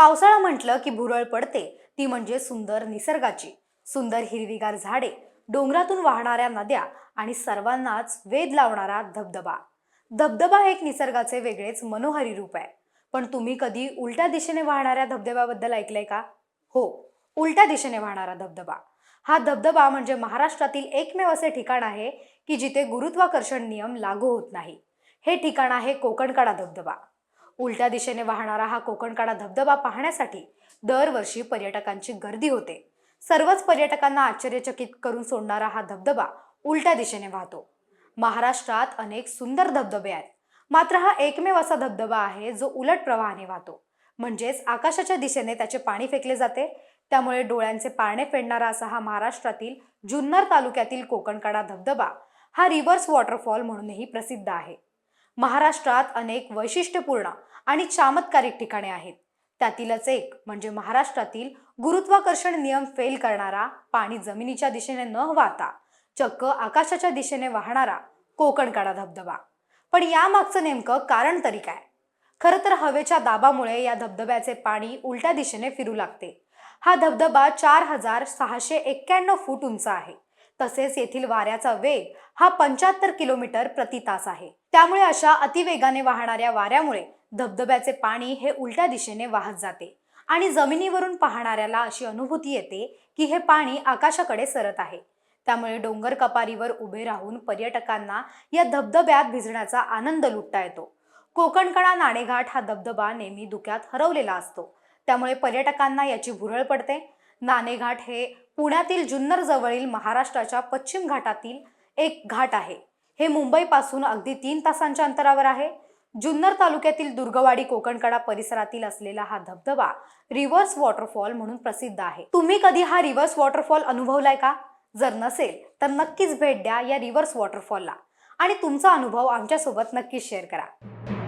पावसाळा म्हटलं की भुरळ पडते. ती म्हणजे सुंदर निसर्गाची. सुंदर हिरवीगार झाडे डोंगरातून वाहणाऱ्या नद्या आणि सर्वांनाच वेध लावणारा धबधबा. धबधबा हे एक निसर्गाचे वेगळेच मनोहरी रूप आहे. पण तुम्ही कधी उलट्या दिशेने वाहणाऱ्या धबधब्याबद्दल ऐकलंय का? हो उलट्या दिशेने वाहणारा धबधबा. हा धबधबा म्हणजे महाराष्ट्रातील एकमेव असे ठिकाण आहे की जिथे गुरुत्वाकर्षण नियम लागू होत नाही. हे ठिकाण आहे कोकणकडा धबधबा. उलट्या दिशेने वाहणारा हा कोकणकाडा धबधबा पाहण्यासाठी दरवर्षी पर्यटकांची गर्दी होते. सर्वच पर्यटकांना आश्चर्यचकित करून सोडणारा हा धबधबा उलट्या दिशेने वाहतो. महाराष्ट्रात अनेक सुंदर धबधबे आहेत. मात्र हा एकमेव असा धबधबा आहे जो उलट प्रवाहाने वाहतो. म्हणजेच आकाशाच्या दिशेने त्याचे पाणी फेकले जाते. त्यामुळे डोळ्यांचे पारणे फेडणारा असा हा महाराष्ट्रातील जुन्नर तालुक्यातील कोकणकाडा धबधबा हा रिव्हर्स वॉटरफॉल म्हणूनही प्रसिद्ध आहे. महाराष्ट्रात अनेक वैशिष्ट्यपूर्ण आणि चमत्कारिक ठिकाणे आहेत. त्यातीलच एक म्हणजे महाराष्ट्रातील गुरुत्वाकर्षण नियम फेल करणारा पाणी जमिनीच्या दिशेने न वाहता चक्क आकाशाच्या दिशेने वाहणारा कोकणकाडा धबधबा. पण यामागचं नेमकं कारण तरी काय? खरं तर हवेच्या दाबामुळे या धबधब्याचे पाणी उलट्या दिशेने फिरू लागते. हा धबधबा चार हजार सहाशे एक्क्याण्णव फूट उंच आहे. तसेच येथील वाऱ्याचा वेग हा पंच्याहत्तर किलोमीटर प्रति तास आहे. त्यामुळे अशा अतिवेगाने वाहणाऱ्या वाऱ्यामुळे धबधब्याचे पाणी हे उलट्या दिशेने वाहत जाते आणि जमिनीवरून पाहणाऱ्याला अशी अनुभूती येते की हे पाणी आकाशाकडे सरत आहे. त्यामुळे डोंगर कपारीवर उभे राहून पर्यटकांना या धबधब्यात भिजण्याचा आनंद लुटता येतो. कोकणकडा नाणेघाट हा धबधबा नेहमी धुक्यात हरवलेला असतो. त्यामुळे पर्यटकांना याची भुरळ पडते. नाणेघाट हे पुण्यातील जुन्नर जवळील महाराष्ट्राच्या पश्चिम घाटातील एक घाट आहे. हे मुंबईपासून अगदी तीन तासांच्या अंतरावर आहे. जुन्नर तालुक्यातील दुर्गवाडी कोकणकडा परिसरातील असलेला हा धबधबा रिव्हर्स वॉटरफॉल म्हणून प्रसिद्ध आहे. तुम्ही कधी हा रिव्हर्स वॉटरफॉल अनुभवलाय का? जर नसेल तर नक्कीच भेट द्या या रिव्हर्स वॉटरफॉलला. आणि तुमचा अनुभव आमच्यासोबत नक्कीच शेअर करा.